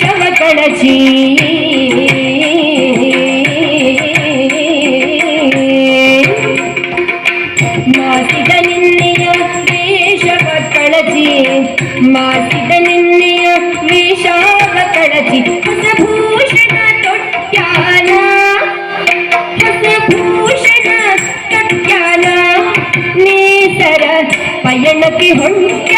ಕಳಚಿ ಮಾಸಿದ ನಿನ್ನೆಯ ವೇಷವ ಕಳಚಿ ಮಾಸಿದ ನಿನ್ನೆಯ ವೇಷವ ಕಳಚಿ ಹೊಸಭೂಷಣ ತೊಟ್ಯಾನ ಹೊಸಭೂಷಣ ತೊಟ್ಯಾನ ನೇಸರ ಪಯಣಕ್ಕೆ ಹೊಂಟ್ಯಾನ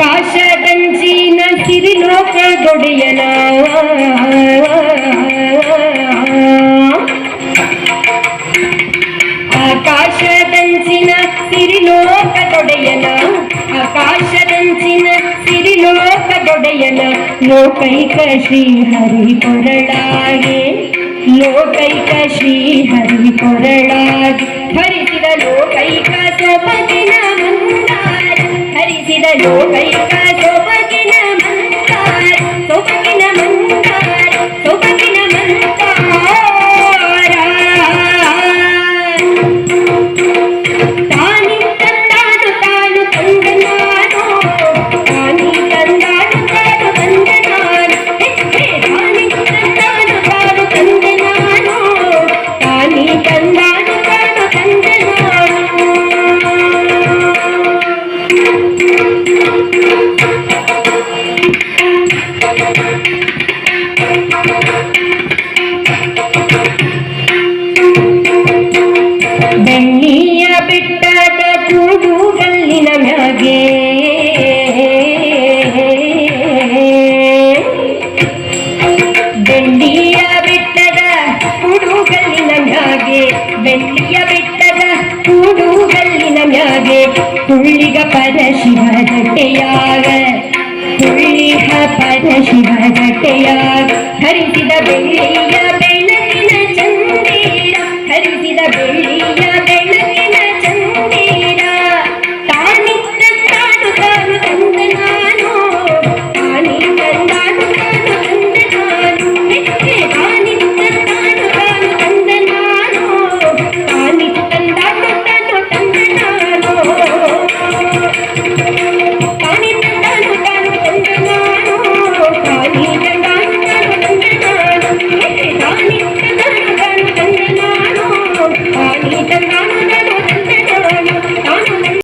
ಆಕಾಶದಂಚಿನ ಸಿರಿಲೋಕದೊಡೆಯನ ಆಕಾಶದಂಚಿನ ಸಿರಿಲೋಕದೊಡೆಯನ ಆಕಾಶದಂಚಿನ ಸಿರಿಲೋಕದೊಡೆಯನ ಲೋಕೈಕ ಶ್ರೀ ಹರಿ ಕೊರಳಾಗೆ ಲೋಕೈಕ ಶ್ರೀ ಹರಿ ಕೊರಳಾಗೆ யோகைக்க ಬೆಳ್ಳಿಯ ಬೆಟ್ಟದ ಕೂಡುಗಲ್ಲಿನ ಮ್ಯಾಗೆ. ಬೆಳ್ಳಿಯ ಬೆಟ್ಟದ ಕೂಡುಗಲ್ಲಿನ ಮ್ಯಾಗೆ. ಬೆಳ್ಳಿಯ ಬೆಟ್ಟದ ಕೂಡುಗಲ್ಲಿನ ಮ್ಯಾಗೆ. ತುಳ್ಳಿಗ ಪರ ಶಿವ ಗಟ್ಟೆಯಾಗ ತುಳ್ಳಿಹ ಪರ ಶಿವ ಗಟ್ಟೆಯಾಗ ಹರಿಸಿದ ಬೆಳ್ಳಿಯ ಬೆಟ್ಟ